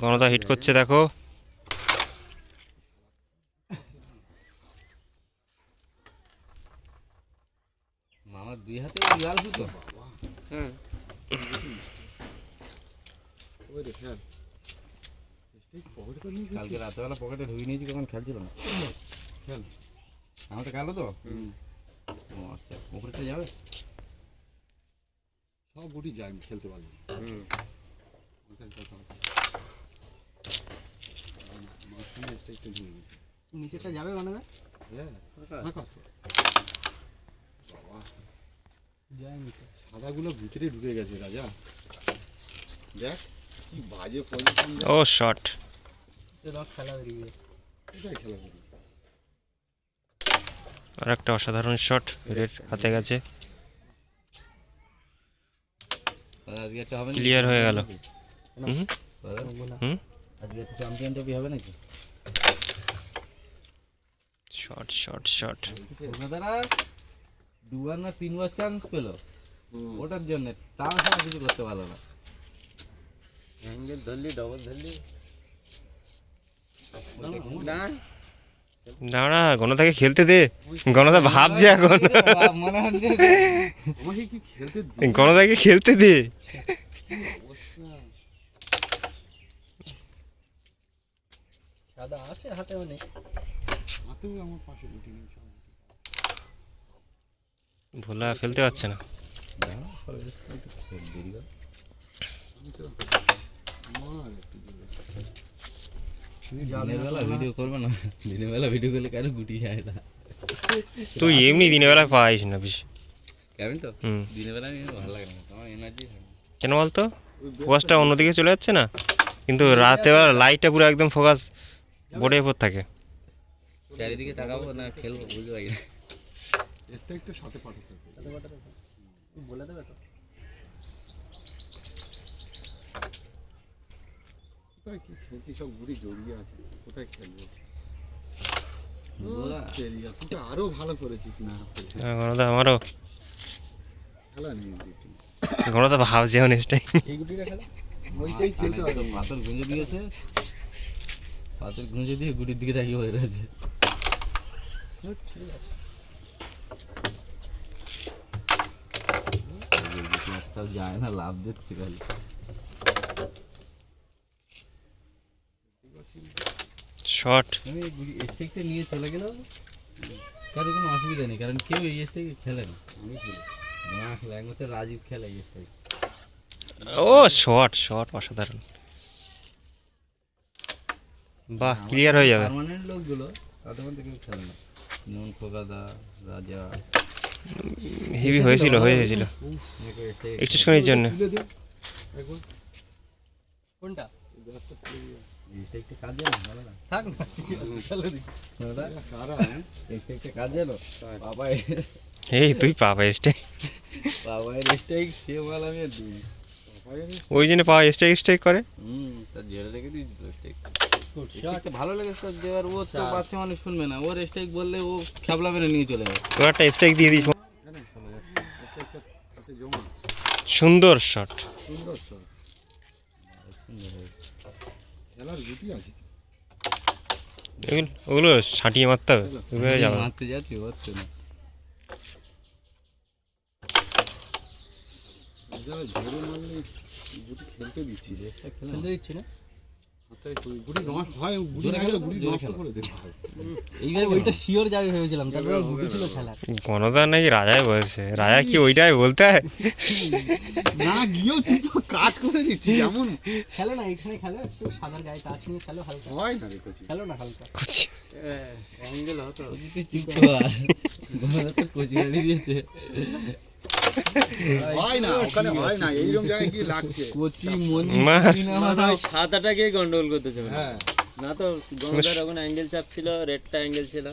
গণদা hit করছে দেখো। মামার দুই হাতে লাল সুতো হ্যাঁ ওই রে কালকে রাতেবেলা পকেটে ঢুকে নিয়েছি কখন খেলছিল না। খেয়াল আমারটা কালো তো? হুম। ও আচ্ছা উপরেটা যাবে? সব গুটি যায় খেলতে পারব হুম। গেছে নিচেটা যাবে মানে? না হ্যাঁ। ফাঁকা বাবা। যায়নি সাদাগুলো ভিতরে ঢুকে গেছে রাজা। দেখ কি বাজে পজিশন ও শট খেলা বেরিয়ে গেছে। খেলা আর একটা অসাধারণ শট রেড হাতে গেছে। আজকে একটা হবে Clear হয়ে গেল। হুম? হুম? আজকে একটা চ্যাম্পিয়ন ট্রফি হবে নাকি শট শট শট কলকাতারা দুবার না তিনবার চান্স পেল ওটার জন্য তাও ছাড়া কিছু করতে পারল না অ্যাঙ্গেল ধরলি ডবল ধরলি না, দাঁড়া গণদাকে খেলতে দে গণদা ভাবছে এখন মনে হচ্ছে আমাকে কি খেলতে দে গণদাকে খেলতে দে অবস্থা সাদা আছে হাতে অনেক হাতেও আমার পাশে গুটি নেই ভোলা ফেলতে পারছে না। ভিডিও করবে না। দিনের বেলা ভিডিও করলে কারও গুটি যায় না। তুই এমনি দিনের বেলা পাইস না বেশি। কেমন তো? দিনের বেলা ভালো লাগে না আমার এনার্জি কেন বলতো? ফোকাসটা অন্যদিকে চলে যাচ্ছে না। কিন্তু রাতে বেলা লাইটটা পুরো একদম ফোকাস বোর্ডের উপর থাকে। চারিদিকে তাকাবো না খেলব বুঝতে পারি না। স্ট্রাইকটা সাথে পাঠাতে সাথে পাঠাতে হবে। বলে দেবে তো। কোথায় কি খেলছি সব গুড়ি জড়িয়ে আছে। কোথায় খেলব? তো আরও ভালো করেছিস না হ্যাঁ, আমারও। খেলা নেই গুটি গণদা ভাবছে এই গুটিটা খেলা? ওইটাই খেলতে গুঁজে দিয়েছে। পাথর গুঁজে দিয়ে গুড়ির দিকে তাকিয়ে বসে রয়েছে। ঠিক আছে একটাও যায় না লাভ দিচ্ছে খালি। শট আমি স্টেকটা নিয়ে চলে গেলেও কারও কোনো অসুবিধা নেই কারণ কেউ এই স্টেক খেলে না। আমি খেলি। না খেলে একমাত্র রাজীব খেলে এই স্টেক ও শট শট অসাধারণ। বাহ ক্লিয়ার হয়ে যাবে। পার্মানেন্ট লোকগুলো তাদের মধ্যে কেউ খেলে না। যেমন খোকাদা রাজা। হেভি হয়েছিল হয়ে হয়েছিল একটুখানির জন্য। তুলে দে একবার। কোনটা? এই হ্যাঁ তুই পাবা স্টেক ওই জন্য পাওয়া স্টেক স্টেক করে। হুম তার জেলে রেখে দিয়েছি তো স্টেক ভালো লেগেছে দেওয়ার? ও তো বাচ্চা মানুষ শুনবে না। ওর স্টেক বললে ও খেবলা মেরে নিয়ে চলে যাবে তোর একটা স্টেক দিয়ে জমা। সুন্দর শট সুন্দর শট খেলার গুটি আছে ওগুলো ছাটিয়ে মারতে হবে। যাবে। মারতে যাচ্ছি হচ্ছে না। যারা মারলে গুটি খেলতে দিচ্ছি রে। খেলতে দিচ্ছি না? গণদা নাকি রাজায় বলছে। রাজা কি ওইটাই বলতে? না গিয়েও তুই তো কাজ করে দিচ্ছিস এমন। খেলো না এখানে খেলো একটু সাদার গায়ে টাচ নিয়ে খেলো হালকা। হয় না খেলো না হালকা। অ্যাঙ্গেল হতো। চুপ কর। ঘরে তো কচি গাড়ি দিয়েছে। হয় না ওখানে হয় না এইরকম জায়গায় কি লাগছে। কচি মনি মার। কিনা গন্ডগোল করতেছে হ্যাঁ। না তো গঙ্গার এখন অ্যাঙ্গেল চাপ ছিল রেডটা অ্যাঙ্গেল ছিল।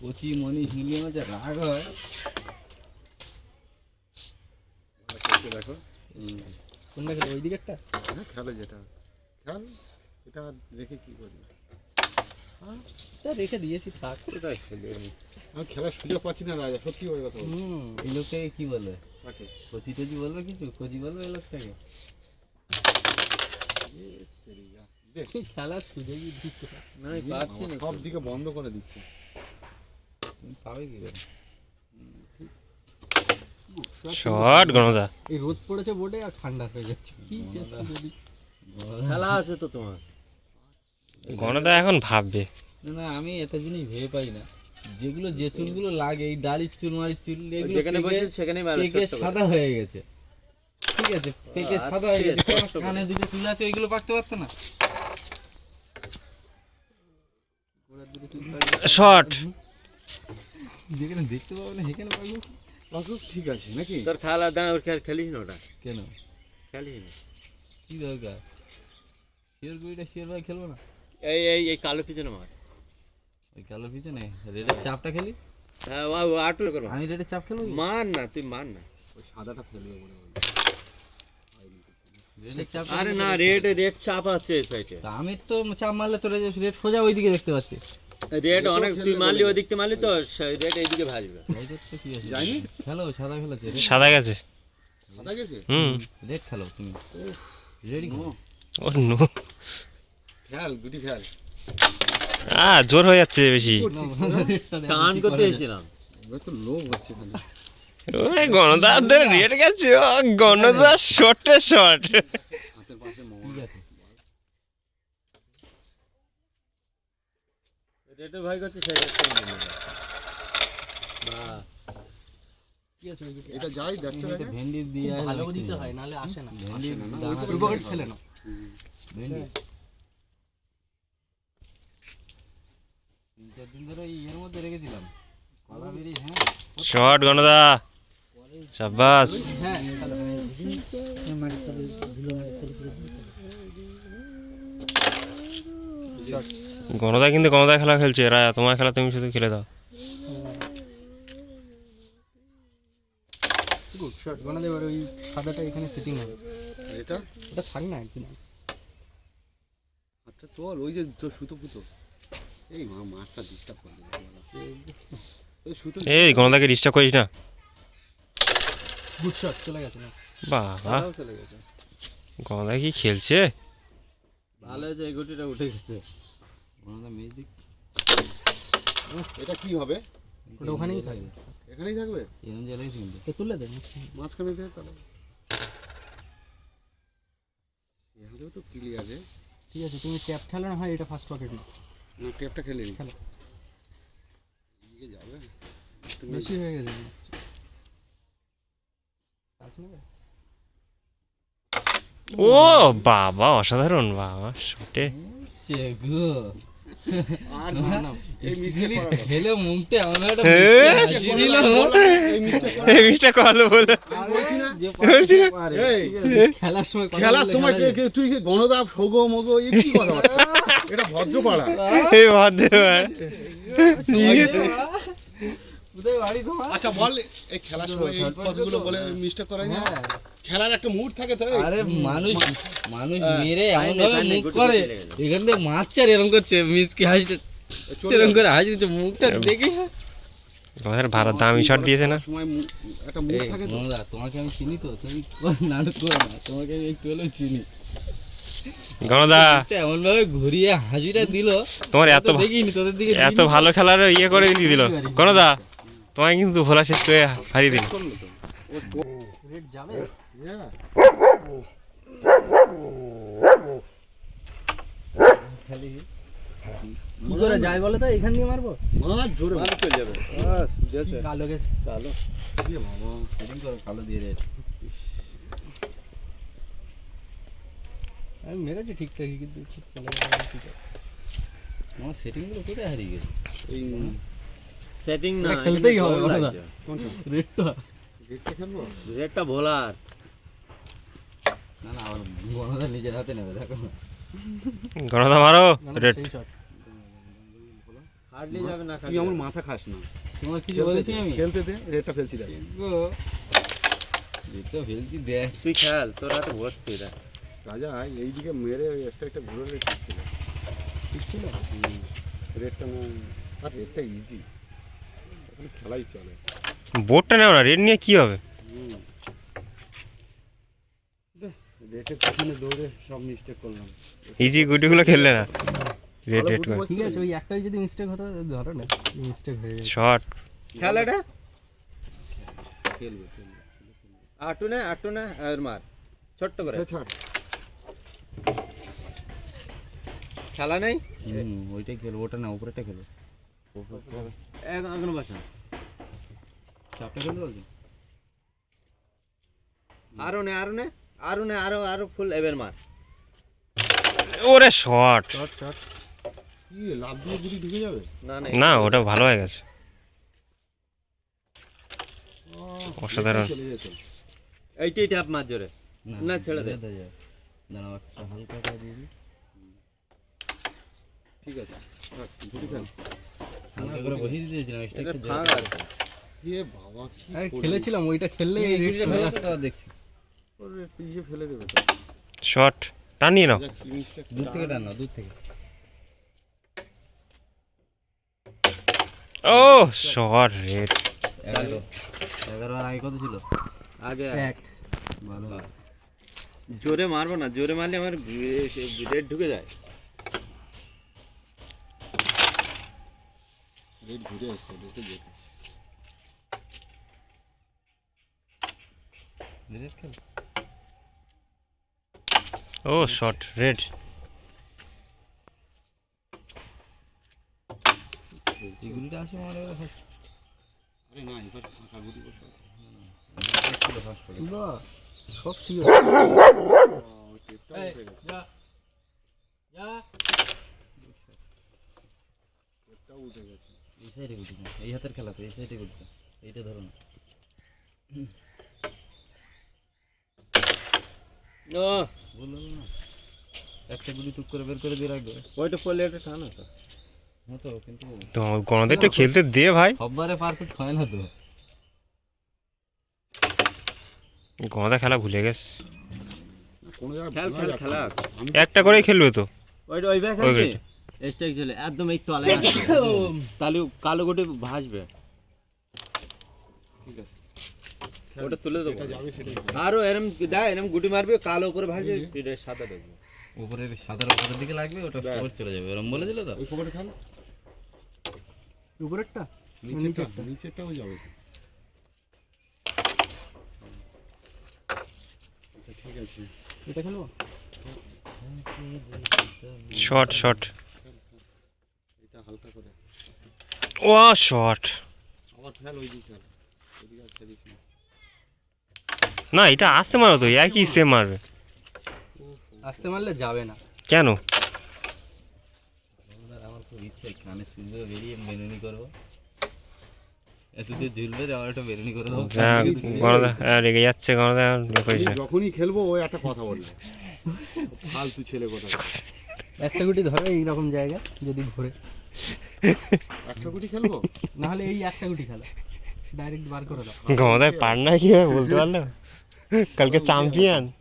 কচি মনি মাঝে রাগ হয়। দেখো কোনটা খেলো ওই দিকেরটা হ্যাঁ খেলো যেটা। খেল এটা রেখে কি করবি? তা রেখে দিয়েছি থাক। কোথায় খেলে আমি খেলার সুযোগ পাচ্ছি না রাজা সত্যি ওই কথা। হুম এই লোকটাকে কি বলবে? কচি টচি বলবে কিছু? কচি বলবে এই লোকটাকে? খেলার সুযোগই দিচ্ছে না। পাচ্ছি না সব দিকে বন্ধ করে দিচ্ছে। পাবে কি করে? শট গণদা। এই রোদ পড়েছে বোর্ডে আর ঠান্ডা হয়ে যাচ্ছে। কি খেলা আছে তো তোমার। গণদা এখন ভাববে। না না আমি একটা জিনিস ভেবে পাই না। যেগুলো যে চুলগুলো লাগে এই দাড়ির চুল মারির চুল এগুলো যেখানে বসে সেখানেই মারবে পেকে সাদা হয়ে গেছে। ঠিক আছে পেকে সাদা হয়ে গেছে। কানে দুটো চুল আছে ওইগুলো পাকতে পারতো না। শট যেখানে দেখতে পাবো না সেখানে পাবো। কাকু ঠিক আছে নাকি? তোর খেলা দাঁড়া ওর খেল খেলিস না ওটা? কেন? খেলিস না। কি দরকার? শিওর গুড়িটা শিওর ভাই খেলব না? এই এই এই কালো পিছনে মার। ওই কালো পিছনে রেডের চাপটা খেলি? হ্যাঁ ও ও আটু করব আমি রেডের চাপ খেলব কি? মার না তুই মার না। ওই সাদাটা ফেলবে বলে বলবে রেডের চাপ আরে না রেড রেড চাপ আছে এই সাইডে আমি তো চাপ মারলে তোরা রেড সোজা ওইদিকে দেখতে পাচ্ছি রেড অনেক তুই মারলি ওই দিকতে মারলি তো রেড এইদিকে ভাজবে আছে? খেলো সাদা খেলেছে সাদা গেছে। সাদা গেছে? হুম। রেড খেলো তুমি। রেডি নো ও নো। খেল গুটি খেল আ জোর হয়ে যাচ্ছে বেশি। টান করতে এসেছিলাম। ওই গণদাদের রেট গেছে ও গণদা শটে শট হাতের পাশে মোমো ঠিক আছে। রেডে ভয় করছে সেই রেড কি আছে ওই দিকে? এটা যাই দেখতে এটা ভেন্ডি দিয়ে ভালো দিতে হয়। নাহলে আসে না। ভেন্ডি ফেলে না ভেন্ডি তিন চার দিন ধরে ইয়ের মধ্যে রেখেছিলাম কলা বেরিয়ে হ্যাঁ। শট গণদা। সাব্বাস। হ্যাঁ হয়। গণদা কিন্তু গণদা খেলা খেলছে। রায়া তোমার খেলা তুমি শুধু খেলে দাও। Good shot. গনা দেবার ওই সাদাটা এখানে সেটিং হবে। এটা? এটা থাক না একদিন। আচ্ছা তোর ওই যে তোর সুতো পুতো। এই মা মাছটা ডিস্টার্ব করে এই গণদাকে ডিস্টার্ব করিস না। গুড শট চলে গেছে না? বাবা। চলে গেছে। গণদা কি খেলছে? ভালো হয়েছে এই গুটিটা উঠে গেছে। ওনাদের মিউজিক এটা কি হবে? ওটা ওখানেই থাকবে। এখানেই থাকবে? তো তুলে দেন মাঝখানে তাহলে। এখানেও তো ক্লিয়ার ঠিক আছে তুমি ট্যাপ খেলো না হয় এটা ফার্স্ট পকেট না না টেপটা খেলে নি। খেলো। এদিকে যাবে। বেশি হয়ে গেছে। ও বাবা অসাধারণ বাবা শুটে। সে গো আর না না এই মিস্টেক করা না। মুখতে আমার একটা দিল এই মিস্টেক করা এই মিসটা কল বলে। বলছি না বলছি না। পারে, এই ঠিক আছে? খেলার সময় খেলার তুই কি গণদাব সগো মগো এই কি কথা এটা ভদ্রপাড়া। এই তোমার আচ্ছা বল এই খেলার সময় এই কথাগুলো বলে মিস্টেক করাই না? খেলার একটা মুড থাকে তো আরে মানুষ মানুষ হ্যাঁ, মেরে এমন ভাবে মুখ করে। এখান থেকে মারছে আর এরকম করছে মিসকে হাসি এরকম করে হাসি দিচ্ছে মুখটা দেখি আমাদের ভালো দামি শট দিয়েছে না? একটা মুড থাকে তো। তোমাকে আমি চিনি তো তুমি নাটক করো না তোমাকে আমি একটু হলেও চিনি। গণদা। এমন ভাবে ঘুরিয়ে হাসিটা দিল তোমার এত দেখিনি তোদের দিকে এত ভালো খেলার ইয়ে করে দিয়ে দিল গণদা। তোমায় কিন্তু ভোলা শেষ করে হারিয়ে দিল। করে যায় তো এখান দিয়ে মারবো? মার জোরে। মার। চলে যাবে। কালো গেছে। কালো। এ বাবা সেটিং করো কালো দিয়ে আমি মেরেছি ঠিকঠাকই কিন্তু ঠিক চলে গেছে, ঠিক আছে। আমার সেটিংগুলো কোথায় হারিয়ে গেছে? এই সেটিং না খেলতেই হবে। কোনটা রেডটা গেটটা খেলব? রেডটা ভোলার না না আমার গণদা নিজের হাতে নেবে দেখো। না গণদা মারো রেড। হারলি যাবে না তুই আমার মাথা খাস না। তোমার কিছু খেলতে বলেছি আমি? খেলতে দে রেটটা ফেলছি দেখ। গো যেটা ফেলছি দেখ। তুই খেল তোর হাতে ভর্তি দেখ। রাজা এইদিকে মেরে একটা একটা ঘুরে ঠিক ছিল ঠিক ছিল রেডটা না আর রেডটা ইজি খেলাই চলে। বোর্ডটা নেও না রেড নিয়ে কি হবে? রেটের পিছনে দৌড়ে সব মিস্টেক করলাম। ইজি গুটিগুলো খেললে না। রেড ভালো রেড করে। ঠিক আছে ওই একটাই যদি মিস্টেক হতো ধরো না মিস্টেক হয়ে গেছে। শর্ট খেলাটা খেলবে খেলবে আটু না আটু না আর মার। ছোট্ট করে। খেলা নেই? হুম ওইটাই খেলব ওটা না উপরেটা খেলো। এখনও বাসা আরও নে আরও নে আরও নে আরও আরও ফুল এবার মার। ওরে শর্ট শর্ট শর্ট কি লাভ দিয়ে গুলি ঢুকে যাবে? না না না ওটা ভালো হয়ে গেছে। অসাধারণ। এইটাই ট্যাপ মার জোরে। না, ছেড়ে দে। দাঁড়াও একটা হালকা করে দিয়ে ঠিক আছে খেলেছিলাম ওইটা খেললে দেখছি। ফেলে দেবে। শর্ট টানিয়ে নাও। দূর থেকে টান। দূর থেকে। ও শর্ট রেড এগারো এগারো আগে কত ছিল? আগে এক। ভালো জোরে মারবো না জোরে মারলে আমার রেড ঢুকে যায়। রেড ঘুরে আসছে দেখে দেখে ও শর্ট রেড first আরে না এবার ফাঁকা সব যা যা। উঠে গেছে। এই সাইডে গুটি না এই হাতের খেলা তো এই সাইডে এইটা ধরো না ও না। একটা গুলি টুক করে বের করে দিয়ে রাখবে। ওইটা পড়লে একটা টান আছে তো গণদের একটু খেলতে দে ভাই। সববারে পারফেক্ট হয় না তো গণদা খেলা ভুলে গেছে। কোনো জায়গায় খেল ভাঙা খেল যাচ্ছে খেলা। একটা করেই খেলবে তো। ওইটা ওই। স্ট্রাইক চলে একদম এই তলায় আছে তাহলে কালো গুটি ভাসবে ঠিক আছে। ওটা তুলে দেবো। যেটা যাবে সেটাই। খেল। আরও এরম দেয় এরম গুটি মারবে কালো উপরে ভাসবে এটা সাদা দেখবে উপরের সাদার উপরের দিকে লাগবে ওটা ব্যাস। উপর চলে যাবে এরম বলেছিল তো? ওই পকেটে খেল উপরেরটা? নিচেরটা নিচেরটাও যাবে। আচ্ছা ঠিক আছে। এটা খেলব? শর্ট শর্ট এটা হালকা করে। ও শর্ট আবার ফেল ওই দিকে খেল ওইদিকে আর না। না এটা আসতে মারো তো একই সেম মারবে। আসতে মারলে যাবে না। কেন? আমার খুব ইচ্ছে কানে চুলবে বেরিয়ে বেরুনি করব। হ্যাঁ, যখনই খেলব ওই একটা কথা বলবে। ফালতু ছেলে কথা। একটা গুটি ধরো এইরকম জায়গা যদি ঘুরে। একশো কোটি খেলব? না হলে এই একটা গুটি খেলো। ডাইরেক্ট বার করে দাও। গণদায় পার না কি বলতে পারল? কালকে চ্যাম্পিয়ন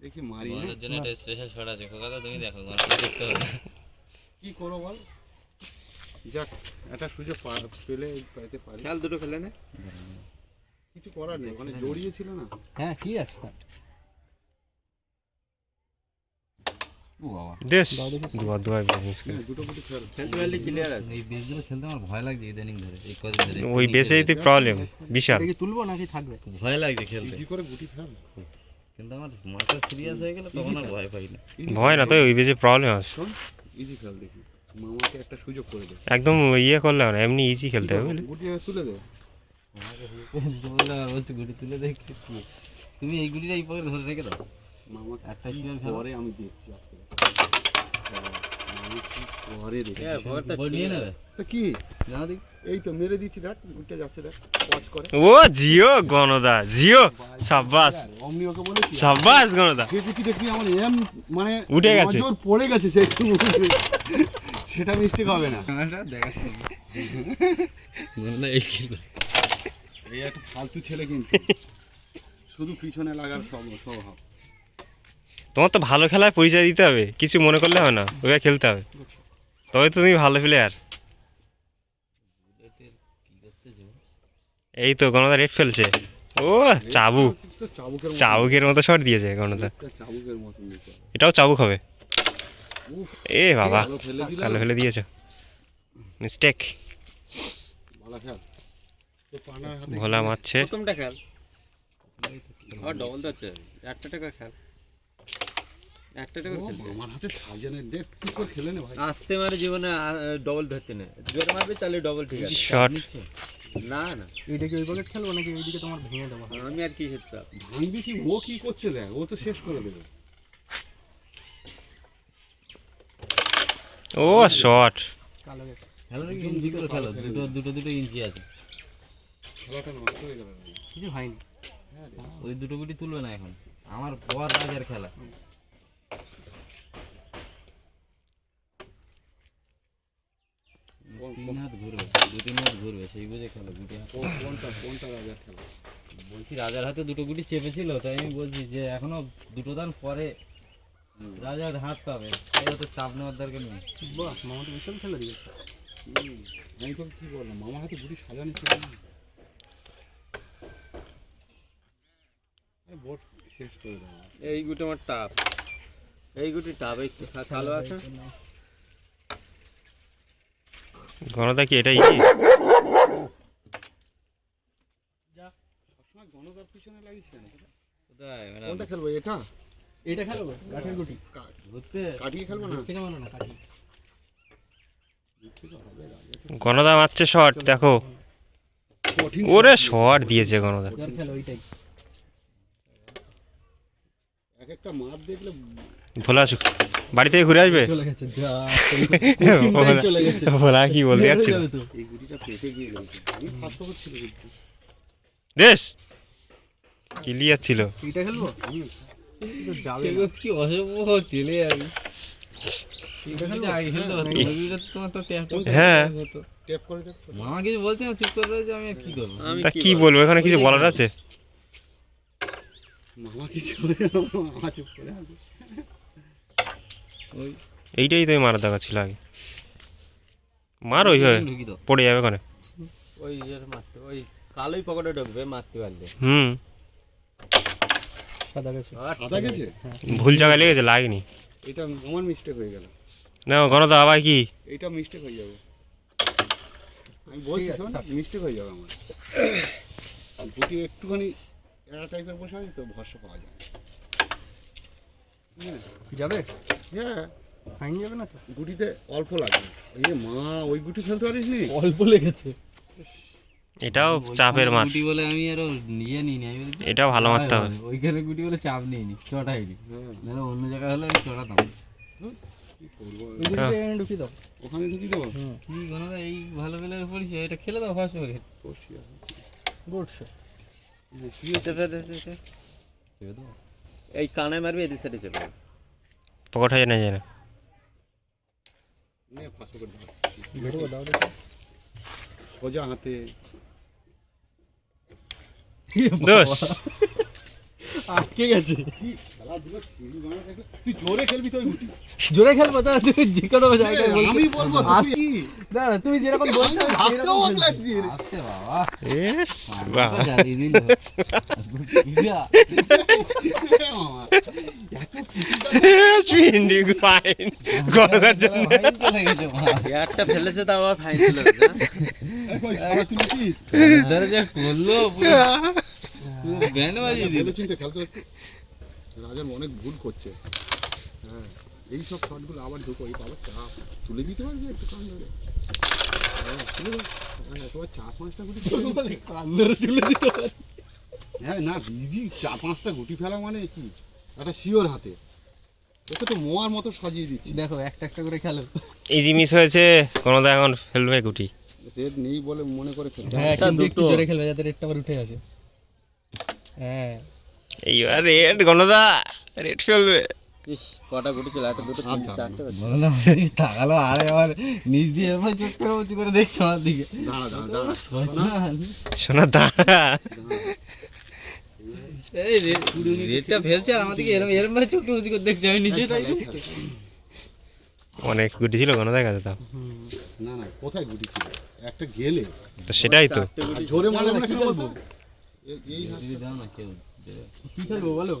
দেখি মারি। তোমাদের জন্য একটা স্পেশাল শট আছে। তুমি দেখো দেখতে হবে? কি করব বল? যাক একটা সুযোগ পা- পেলে পেতে পারি। খেল দুটো ফেলে না। কিছু করার নেই ওখানে জড়িয়েছিল না। হ্যাঁ ঠিক আছে ও বাবা দেশ দাও দেখি। দুবার দুবার মিস করে হ্যাঁ, দুটো কোটি খেল খেলতে পারলে ক্লিয়ার আছে এই বেসগুলো খেলতে আমার ভয় লাগছে ইদানিং ধরে এই কদিন ধরে। ওই বেসেই তো প্রবলেম বিশাল। তুলবো নাকি থাকবে? ভয় লাগছে খেলতে। ইজি করে গুটি ফেল কিন্তু আমার মাথা সিরিয়াস হয়ে গেলে তখন আর ভয় পাই না। ভয় না তো ওই বেসে প্রবলেম আছে। ইজি খেল দেখি। মামাকে একটা সুযোগ করে দে। একদম ইয়ে করলে না এমনি ইজি খেলতে হবে বুঝলি? গুটি তুলে দে। বলছি গুটি তুলে দেখি তুমি এই গুটিটা এই ধরে রেখে দাও। মামাকে একটা পরে আমি দেখছি আজকে। হ্যাঁ, ও জিও গণদা জিও। সাব্বাস। সাব্বাস গণদা। আমার এম মানে উঠে গেছে। পড়ে গেছে সে সেটা মিস্টেক হবে না। এই একটা ফালতু ছেলে কিন্তু। শুধু পিছনে লাগার স্বভাব। তোমার তো ভালো খেলায় পরিচয় দিতে হবে। কিছু মনে করলে হবে না ওইভাবে খেলতে হবে। তবে তো তুমি ভালো প্লেয়ার এই তো গণতা রেট ফেলছে। ও চাবুক। চাবুকের মতো শট দিয়েছে গণতা এটাও চাবুক হবে। এ বাবা কালো ফেলে দিয়েছ। মিস্টেক ভোলা মারছে। ডবল একটা টাকা খেল। একটা টাকা আমার হাতে সাজানে দেখ কি করে খেলে নে ভাই। আসতে মারে জীবনে ডবল ধরতে না। জোরে মারবে তাহলে ডবল ঠিক আছে। শট না না। এইটা কি ওই পকেট খেলব নাকি এইদিকে তোমার ভেঙে দেবো? আমি আর কিসের চাপ ভাঙবি কি? ও কি করছে দেখ ও তো শেষ করে দেবে। ও শট কালো গেছে। খেলো নাকি? ইঞ্চি করে খেলো দুটো দুটো দুটো ইঞ্চি আছে। খেলাটা নষ্ট হয়ে গেল কিছু হয়নি। হ্যাঁ ওই দুটো গুটি তুলবে না এখন। আমার বর রাজার খেলা। তিন হাত ঘুরবে দু তিন হাত ঘুরবে সেই বুঝে খেলো গুটি হাত। কোন- কোনটা কোনটা রাজার খেলা? বলছি রাজার হাতে দুটো গুটি চেপেছিল তাই আমি বলছি যে এখনও দুটো দান পরে রাজার হাত পাবে। তাই অত চাপ নেওয়ার দরকার নেই। বাহ মামা তো বিশাল খেলে দিয়েছে। আমি তোকে কি বললাম মামার হাতে বুড়ি সাজানি ছিল না। এই বোট শেষ করে দেবো এই গুটি আমার টাপ এই গুটি টাপ এই কালো আছে? গণদা কি এটা ইজি সবসময় পিছনে লাগিস কেন কোনটা খেলব এটা? এইটা খেলব কাঠের গুটি। কাটিয়ে খেলব না? থেকে মানো না কাঠি গণদা মারছে শট দেখো। ওরে শট দিয়েছে গণদা যার খেলো ওইটাই। এক একটা মাছ দেখলে ভোলা শু- বাড়ি থেকে ঘুরে আসবে? চলে ভোলা- চলে গেছে। ভোলা কি বলতে যাচ্ছিল? গুটি বেশ ক্লিয়ার ছিল কি অসভ্য ছেলে আমি। হ্যাঁ। মামা কিছু বলছে না চুপ করে রয়েছে আমি কি করব? তা কি বলব? এখানে কিছু বলার আছে? মামা কিছু মামা চুপ করে আছে। ওই এইটাই তো মারা দেখা ছিল আগে। মার ওইভাবে ঢুকি পড়ে যাবে ওখানে। ওই মারতে ওই কালোই পকেটে ঢুকবে মারতে পারলে হুম। সাদা গেছে। সাদা গেছে? ভুল জায়গায় লেগেছে লাগেনি। এটা আমার মিস্টেক হয়ে গেল। না গণদা আবার কি? এইটা মিস্টেক হয়ে যাবে। আমি বলছি শোন মিস্টেক হয়ে যাবে আমার। গুটি একটুখানি এরা টাইপের বসে আছে তো ভরসা পাওয়া যায় হ্যাঁ যাবে? হ্যাঁ। ফাইন যাবে না তো? গুটিতে অল্প লাগবে। এই মা ওই গুটি ফেলতে পারিস নি অল্প লেগেছে। এটাও চাপের মার গুটি বলে আমি আরও নিয়ে নিই নি আমি বলি, ভালো মারতে হবে। ওইখানে গুটি বলে চাপ নিয়ে নি চটাইনি হ্যাঁ। নাহলে অন্য জায়গায় হলে আমি চড়াতাম কি করব? ওই দিকে ঢুকিয়ে দাও। ওখানে ঢুকি হুম। কি কোনো এই ভালো পড়িছে এটা খেলে দাও ফার্স্ট আছে। Good shot. কি হয়েছে? এই কানে মারবে এদিক সাইডে চলে যাবে। পকেট হয়ে না যায় না। নে পাঁচশো করে দাও। বেরোবো দাও দেখো। সোজা হাতে। দোষ। আটকে গেছে। খেলাধুলো ছিঁড়ি বানা দেখলে তুই জোরে খেলবি তো জোরে খেলব তা তুমি যে কোনো জায়গায় বলছো আমি বলব না না তুমি যেরকম বলছো এস বাহ ইয়া, চুইন্ডি ফাইন গণদার জন্য একটা ফেলেছে তাও আবার ফাইন ছিল করল পুরো ব্যান্ড বাজিয়ে দিল ভেবে খেলতে রাজার অনেক ভুল করছে হ্যাঁ এই সব শটগুলো আবার ঢুকো এই বাবা চাপ তুলে দিতে পারবে একটু কান ধরে হ্যাঁ, না চার পাঁচটা গুটি ফেলা মানে কি? একটা শিওর হাতে। ওকে তো মোয়ার মতো সাজিয়ে দিচ্ছি। দেখো একটা একটা করে খেলো। ইজি মিস হয়েছে গণদা এখন ফেলবে গুটি। রেড নেই বলে মনে করে হ্যাঁ কিন্তু একটু জোরে খেলবে যাতে রেটটা আবার উঠে আসে। হ্যাঁ। এইবার রেড গণদা রেড ফেলবে। ইস কটা গুটি ছিল একটা দুটো আচ্ছা। চারটে বাজে। বলো তাকালো আরে আমার নিজ দিয়ে এরপর করে উঁচু করে দেখছে আমার দিকে। দাঁড়া দাঁড়া দাঁড়া শোনা, দাঁড়া। এই রে- রেটটা ফেলছে আর আমার দিকে এরম এরম ভাবে করে উঁচু করে দেখছে আমি নিচে তাই। অনেক গুটি ছিল কোনো দেখা যেত। না না কোথায় গুটি ছিল? একটা গেলে। তো সেটাই তো। জোরে মারলে কি কেন খেলব? বলতো এ- এই হাত- যদি দাও না কেউ কি খেলব বলো?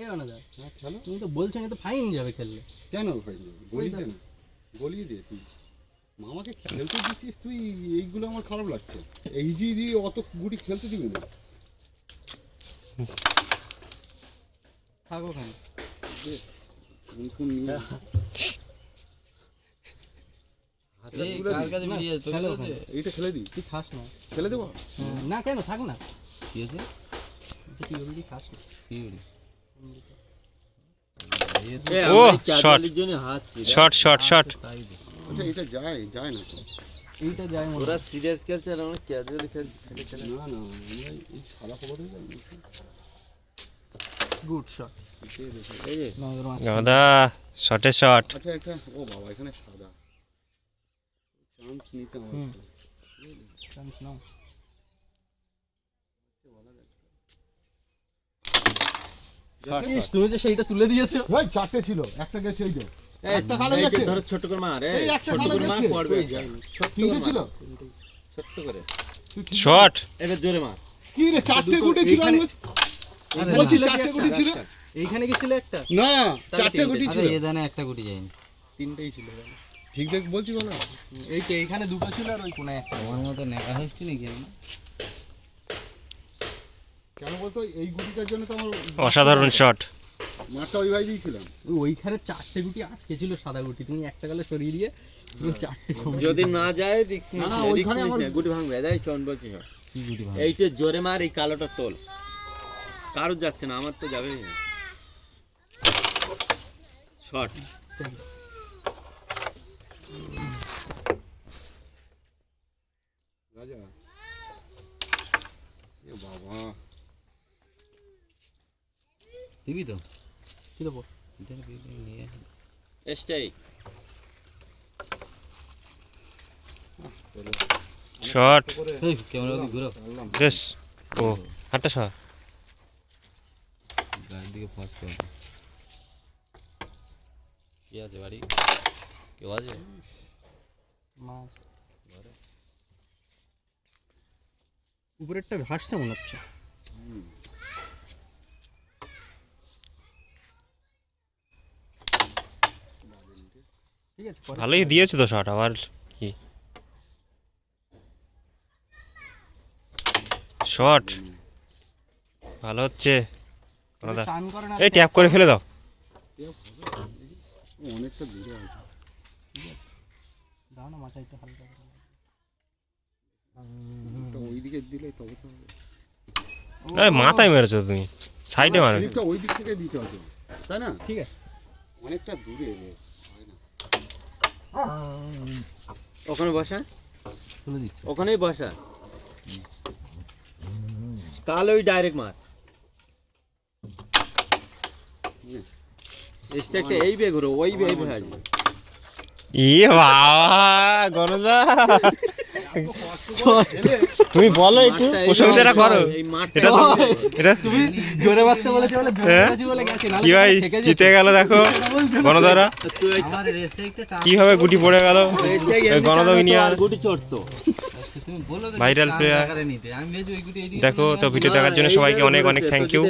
এ অনাদা খেলো তুমি তো বলছো না তো ফাইন যাবে খেললে। কেন ভাই গলিয়ে দে না। গলিয়ে দে তুই। মামাকে খেলতে দিচ্ছিস তুই এইগুলো আমার খারাপ লাগছে। এই যে যে অত গুটি খেলতে দিবি না। থাকো কোন কোন। এইটা খেলে দিই তুই খাস না। খেলে দেবো? না কেন থাক না। কি হয়েছে? তুই খাস না। বলি? ও। শর্ট শর্ট শর্ট আচ্ছা এটা যায় যায় না এইটা যায় মনে ওরা সিরিয়াস খেলছে আর আমরা ক্যাজুয়ালি খেলছি। খেলে খেলে না না এই সাদা খবর হয়ে যায় গুড শট এই যে না ওদের মাছ গাদা শর্টে শর্ট আচ্ছা একটা ও বাবা এখানে সাদা। চান্স নিতে। একটু। চান্স নাও গেছে? ইস, তুমি যে সেইটা তুলে দিয়েছ। ওই চারটে ছিল। একটা গেছে এই যে। একটা ভালো গেছে। ধরো ছোট করে মার এই, এই একটা ছোট মার গেছে। পড়বে। ওই তিনটে ছিল। মার, করে। তুই এবার জোরে মার। কি রে চারটে গুটি ছিল আমি বলছি-। চারটে গুটি ছিল। এইখানে কি ছিল একটা? না চারটে গুটি ছিল। এ দানে একটা গুটি যায়নি। তিনটেই ছিল ঠিক দেখ বলছি বলো এই তো এইখানে দুটো ছিল আর ওই কোনায় একটা। আমার মতো নেকা হচ্ছে নাকি? কেন বলতো? এই গুটিটার জন্য তো আমার অসাধারণ শট মাঠটা ওই ভাই দিয়েছিলাম। ওইখানে চারটে গুটি আটকে ছিল সাদা গুটি। তুমি একটা গেলে সরিয়ে দিয়ে পুরো চারটে যদি না যায় রিক্স না, নিস না, না, ওইখানে আমার- গুটি ভাঙবে। তাই চন বলছি? এইটা জোরে মার এই কালোটা তোল। কারোর যাচ্ছে না আমার তো যাবেই না। শর্ট রাজা। বাবা। দিবি তো? কি দেবো? নিয়ে। এসটাই। শট। এই, ক্যামেরা ঘুরো বেশ। ও হাতটা শট গায়ের দিকে ফাঁসতে হবে কি আছে বাড়ি? কেউ আছে? মাছ উপরেরটা ভাসছে মনে হচ্ছে। ঠিক আছে ভালোই দিয়েছে তো শট আবার কি? শট ভালো হচ্ছে। এই ট্যাপ করে ফেলে দাও। অনেকটা দূরে আছে। দাও না মাথা একটু হালকা করে। ওটা ওইদিকে দিলে তবে তো এই মাথায় মেরেছো তুমি। সাইডে মারো। ওই দিক থেকে দিতে হবে। তাই না? ঠিক আছে। অনেকটা দূরে ওখানে বসা? তুলে দিচ্ছি। ওখানেই বসা? তাহলে ওই ডাইরেক্ট মার। স্টেকটা এই বে ঘুরো ওই বে এই বে আসবে। ইয়ে বাবা গণদা তুমি বলো একটু প্রশংসাটা করো। এটা এটা তুমি জোরে মারতে বলেছ বলে জোরে হ্যাঁ? গেছে কি ভাই। জিতে গেল দেখো। রেস্ট্রিক্টটা কীভাবে গুটি পড়ে গেল? তো গুটি চড়তো। ওই গুটি এইদিকে দেখো তো ভিডিও দেখার জন্য সবাইকে অনেক অনেক থ্যাংক ইউ